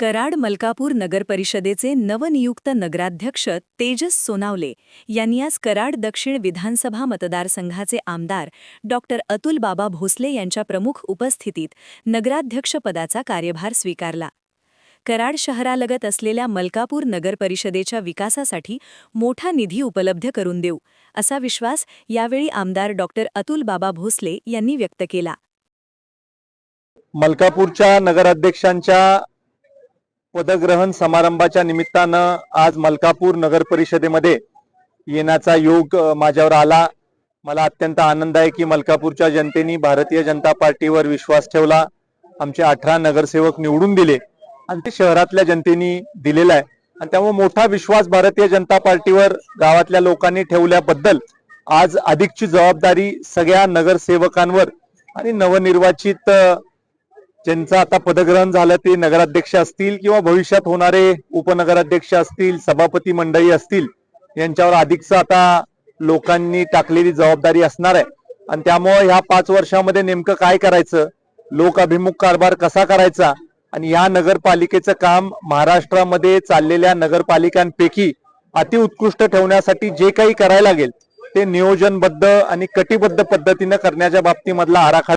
कराड मलकापूर नगरपरिषदेचे नवनियुक्त नगराध्यक्ष तेजस सोनावले यांनी आज कराड दक्षिण विधानसभा मतदारसंघाचे आमदार डॉक्टर अतुल बाबा भोसले यांच्या प्रमुख उपस्थितीत नगराध्यक्षपदाचा कार्यभार स्वीकारला. कराड शहरालगत असलेल्या मलकापूर नगरपरिषदेच्या विकासासाठी मोठा निधी उपलब्ध करून देऊ असा विश्वास यावेळी आमदार डॉक्टर अतुल बाबा भोसले यांनी व्यक्त केला. मलकापूरच्या नगराध्यक्षांच्या पदग्रहण समारंभाच्या निमित्तानं आज मलकापूर नगर परिषदेमध्ये येण्याचा योग माझ्यावर आला. मला अत्यंत आनंद आहे की मलकापूरच्या जनतेने भारतीय जनता पार्टीवर विश्वास ठेवला. आमचे अठरा नगरसेवक निवडून दिले. आणि ते शहरातल्या जनतेने दिलेला आहे. आणि त्यामुळे मोठा विश्वास भारतीय जनता पार्टीवर गावातल्या लोकांनी ठेवल्याबद्दल आज अधिकची जबाबदारी सगळ्या नगरसेवकांवर आणि नवनिर्वाचित ज्यांचं आता पदग्रहण झालं ते नगराध्यक्ष असतील किंवा भविष्यात होणारे उपनगराध्यक्ष असतील सभापती मंडळी असतील यांच्यावर अधिकच आता लोकांनी टाकलेली जबाबदारी असणार आहे. आणि त्यामुळे ह्या पाच वर्षामध्ये नेमकं काय करायचं? लोक अभिमुख कारभार कसा करायचा? आणि या नगरपालिकेचं काम महाराष्ट्रामध्ये चाललेल्या नगरपालिकांपैकी अतिउत्कृष्ट ठेवण्यासाठी जे काही करायला लागेल ते नियोजनबद्ध आणि कटिबद्ध पद्धतीनं करण्याच्या बाबतीमधला आराखडा